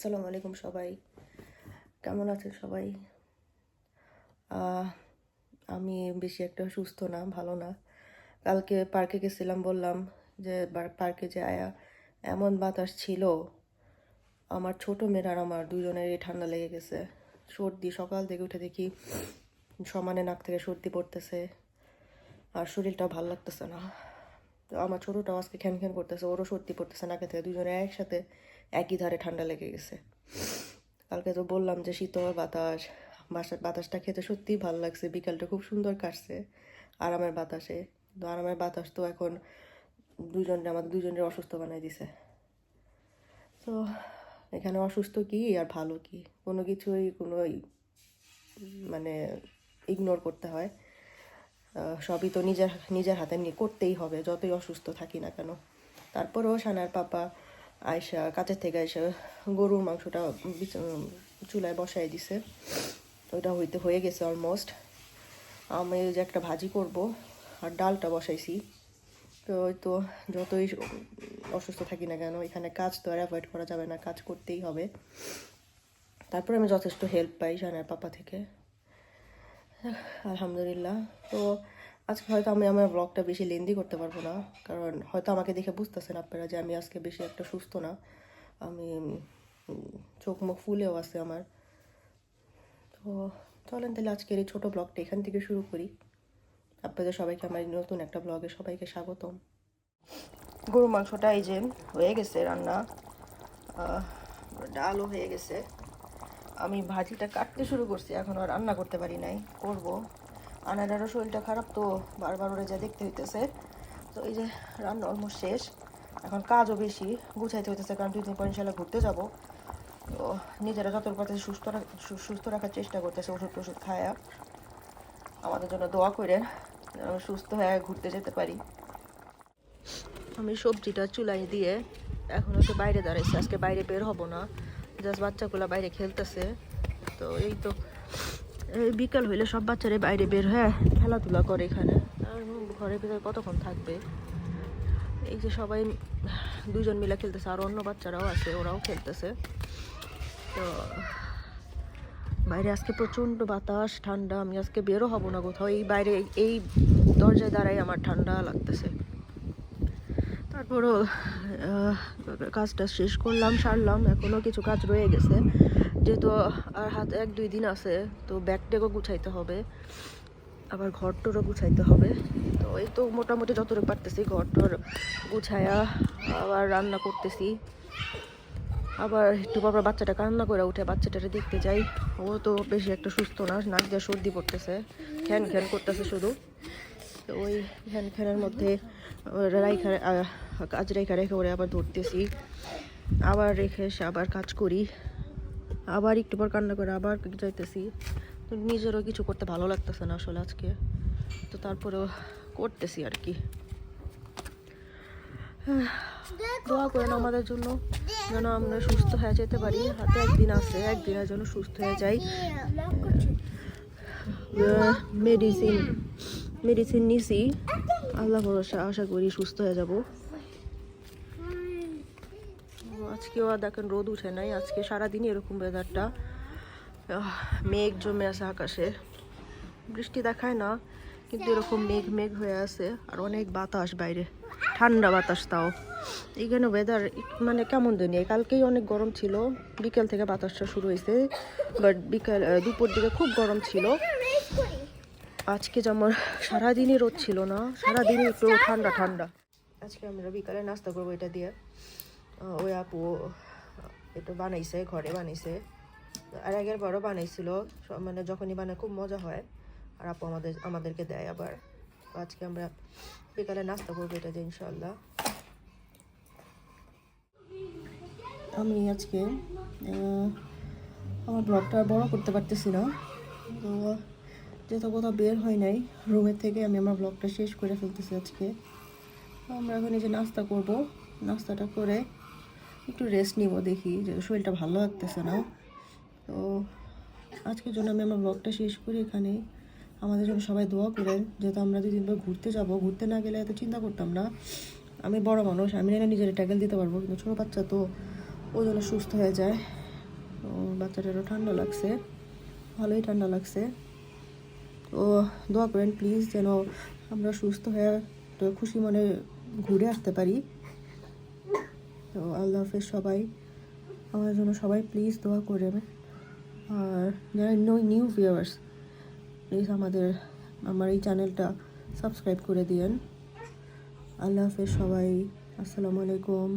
আসসালামু আলাইকুম সবাই। কেমন আছেন সবাই? আমি বেশি একটা সুস্থ না, ভালো না। কালকে পার্কে গেছিলাম, বললাম যে পার্কে যে আয়া, এমন বাতাস ছিল। আমার ছোট মেয়ের আর আমার দুজনেরই ঠান্ডা লেগে গেছে। সর্দি, সকাল থেকে উঠে দেখি সমানে নাক থেকে সর্দি পড়তেছে। আর শরীরটাও ভালো লাগতেছে না। তো আমার ছোটোটাও আজকে খ্যান খ্যান করতেছে, ওরও সর্দি পড়তেছে নাকে থেকে দুজনে একসাথে একই ধারে ঠান্ডা লেগে গেছে। কালকে তো বললাম যে শীতল বাতাস বাসার বাতাসটা খেতে সত্যিই ভালো লাগছে, বিকালটা খুব সুন্দর কাটছে, আরামের বাতাসে। তো আরামের বাতাস তো এখন দুজনে আমাদের দুজনের অসুস্থ বানাই দিছে। তো এখানে অসুস্থ কি আর ভালো কি? কোনো কিছুই কোনো মানে ইগনোর করতে হয়। সবই তো নিজের নিজের হাতে নিয়ে করতেই হবে, যতই অসুস্থ থাকি না কেন। তারপরেও সানার পাপা আয়সা কাছের থেকে আয়সা গরুর মাংসটা চুলায় বসাই দিছে। ওইটা হইতে হয়ে গেছে অলমোস্ট আমি যে একটা ভাজি করব আর ডালটা বসাইছি। তো ওই তো যতই অসুস্থ থাকি না কেন, এখানে কাজ তো আর অ্যাভয়েড করা যাবে না, কাজ করতেই হবে। তারপরে আমি যথেষ্ট হেল্প পাই সানার পাপা থেকে। আলহামদুলিল্লাহ। তো আজকে হয়তো আমি আমার ব্লগটা বেশি লেন্দি করতে পারব না, কারণ হয়তো আমাকে দেখে বুঝতেছেন আপনারা যে আমি আজকে বেশি একটা সুস্থ না। আমি চোখ মুখ ফুলেও আছে আমার। তো চলেন তাহলে আজকের এই ছোটো ব্লগটা এখান থেকে শুরু করি। আপনাদের সবাইকে আমার নতুন একটা ব্লগে সবাইকে স্বাগতম। গরু মাংসটা এই যে হয়ে গেছে রান্না। ডালও হয়ে গেছে। আমি ভাজিটা কাটতে শুরু করছি, এখন আর রান্না করতে পারি নাই, করব। আনারারও শরীরটা খারাপ তো, বারবার ওরা যা দেখতে হইতেছে। তো এই যে রান্না অলমোস্ট শেষ, এখন কাজও বেশি, গুছাইতে হইতেছে, কারণ দুই দিন পর ইনশাল্লাহ ঘুরতে যাব। তো নিজেরা যত পারতে সুস্থ সুস্থ রাখার চেষ্টা করতেছে ওষুধ টষুধ খায়া। আমাদের জন্য দোয়া করে আমি সুস্থ হয়ে ঘুরতে যেতে পারি। আমি সবজিটা চুলাই দিয়ে এখন হচ্ছে বাইরে দাঁড়াইছি, আজকে বাইরে বের হব না। জাস্ট বাচ্চাগুলো বাইরে খেলতেছে। তো এই তো বিকাল হইলে সব বাচ্চারা বাইরে বের হয়ে খেলাধুলা করে এখানে। আর ঘরের ভিতরে কতক্ষণ থাকবে? এই যে সবাই দুজন মিলে খেলতেছে, আর অন্য বাচ্চারাও আছে, ওরাও খেলতেছে। তো বাইরে আজকে প্রচণ্ড বাতাস, ঠান্ডা, আমি আজকে বেরো হব না কোথাও। এই বাইরে, এই দরজায় দাঁড়াই আমার ঠান্ডা লাগতেছে। তারপরও কাজটা শেষ করলাম, সারলাম এখনও কিছু কাজ রয়ে গেছে। যেহেতু আর হাত এক দুই দিন আছে, তো ব্যাগ ট্যাগও গুছাইতে হবে, আবার ঘর টরও গুছাইতে হবে। তো এই তো মোটামুটি যতটুকু পারতেছি, ঘর টর গুছায়া আবার রান্না করতেছি। আবার একটু বাবার বাচ্চাটা কান্না করে উঠে, বাচ্চাটারে দেখতে যাই। ও তো বেশি একটা সুস্থ না, নাক দিয়ে সর্দি পড়তেছে, খ্যান খ্যান করতেছে শুধু। তো ওই খ্যান খ্যানের মধ্যে রাইখা কাজ রেখা রেখে ওরে আবার ধরতেছি। আবার রেখে এসে আবার কাজ করি। আবার একটু পর কান্না করে আবার যাইতেছি। তো নিজেরও কিছু করতে ভালো লাগতেছে না আসলে আজকে। তো তারপরেও করতেছি আর কি। দোয়া করেন আমাদের জন্য যেন আমরা সুস্থ হয়ে যেতে পারি। হাতে একদিন আছে একদিনের জন্য সুস্থ হয়ে যাই। মেডিসিন মেডিসিন নিছি। আল্লাহ ভরসা, আশা করি সুস্থ হয়ে যাব। আজকেও দেখেন রোদ উঠে নাই। আজকে সারাদিনই এরকম ওয়েদারটা মেঘ জমে আছে আকাশে। বৃষ্টি দেখায় না, কিন্তু এরকম মেঘ মেঘ হয়ে আছে। আর অনেক বাতাস বাইরে। ঠান্ডা বাতাস তাও। এখানে ওয়েদার মানে কেমন জানি, কালকেই অনেক গরম ছিল। বিকেল থেকে বাতাসটা শুরু হয়েছে বাট বিকাল দুপুর দিকে খুব গরম ছিল। আজকে যেমন সারাদিনই রোদ ছিল না, সারাদিনই একটু ঠান্ডা ঠান্ডা। আজকে আমরা বিকালে নাস্তা করব এটা দিয়ে। ওই আপু, এটা বানাইছে, ঘরে বানাইছে। আর আগের বারও বানাইছিল মানে যখনই বানায় খুব মজা হয়। আর আপু আমাদের, আমাদেরকে দেয় আবার। তো আজকে আমরা বিকালে নাস্তা করব এটা দিয়ে ইনশাল্লাহ আমি আজকে আমার ব্লগটা বড় করতে পারতেছি না। তো যেহেতু কোথাও বের হয় নাই। রুমের থেকে আমি আমার ব্লগটা শেষ করে ফেলতেছি আজকে। আমরা এখন এই যে নাস্তা করব। নাস্তাটা করে একটু রেস্ট নিব দেখি যে শরীরটা ভালো লাগতেছে না। তো আজকের জন্য আমি আমার ব্লগটা শেষ করি এখানে আমাদের জন্য সবাই দোয়া করেন যেহেতু আমরা দুদিন পর ঘুরতে যাব। ঘুরতে না গেলে এত চিন্তা করতাম না। আমি বড় মানুষ, আমি না নিজের ট্যাগেল দিতে পারব, কিন্তু ছোটো বাচ্চা তো ও যেন সুস্থ হয়ে যায়। তো বাচ্চাটারও ঠান্ডা লাগছে, ভালোই ঠান্ডা লাগছে। দোয়া করেন প্লিজ যেন আমরা সুস্থ হয়ে তো খুশি মনে ঘুরে আসতে পারি। তো আল্লাহ হাফেজ সবাই, আমার জন্য সবাই প্লিজ দোয়া করবেন আর যারা নিউ ভিউয়ার্স প্লিজ আমাদের, আমার এই চ্যানেলটা সাবস্ক্রাইব করে দিয়েন। আল্লাহ হাফেজ সবাই, আসসালামু আলাইকুম।